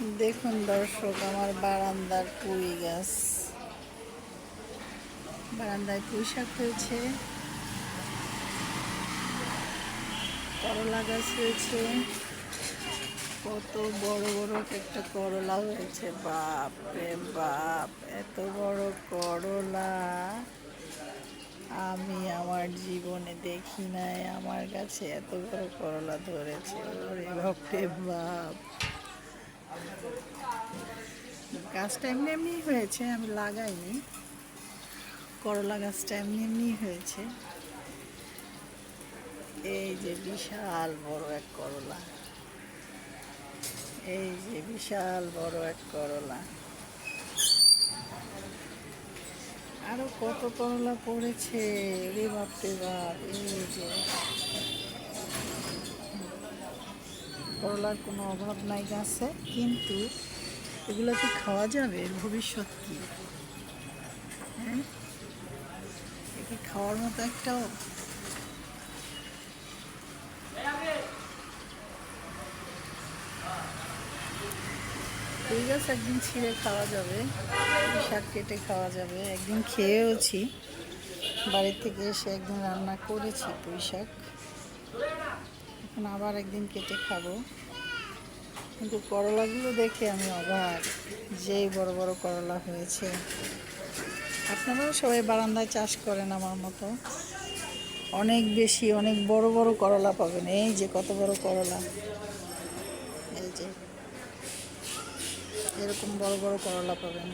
দেখুন দর্শক, আমার বারান্দার পুঁই গাছ। বারান্দায় পুঁই শাক হয়েছে। করলা গাছ হয়েছে। কত বড় বড় একটা করলা হয়েছে। বাপ রে বাপ, এত বড় করলা। আমি আমার জীবনে দেখি নাই, আমার কাছে এত বড় করলা ধরেছে। ওরে বাপ রে বাপ। গাছটা এমনি এমনি হয়েছে, আমি লাগাইনি। করলা গাছটা এমনি এমনি হয়েছে। এই যে বিশাল বড় এক করলা। এই যে বিশাল বড় এক করলা। আরও কত করলা পড়েছে রে বাপ রে বাপ, এই যে। করলার কোনো অভাব নাই গাছে, কিন্তু এগুলো কি খাওয়া যাবে ভবিষ্যৎ কি? হ্যাঁ? খাওয়ার মতো একটাও ঠিক আছে একদিন ছিঁড়ে খাওয়া যাবে শাক কেটে খাওয়া যাবে, একদিন খেয়েওছি। বাড়ির থেকে এসে একদিন রান্না করেছি পুঁই শাক। এখন আবার একদিন কেটে খাব। কিন্তু করলাগুলো দেখে আমি অবাক যেই বড় বড় করলা হয়েছে। আপনারাও সবাই বারান্দায় চাষ করেন আমার মতো। অনেক বেশি, অনেক বড় বড় করলা পাবেন। এই যে কত বড় করলা। এই যে, এরকম বড় বড় করলা পাবেন।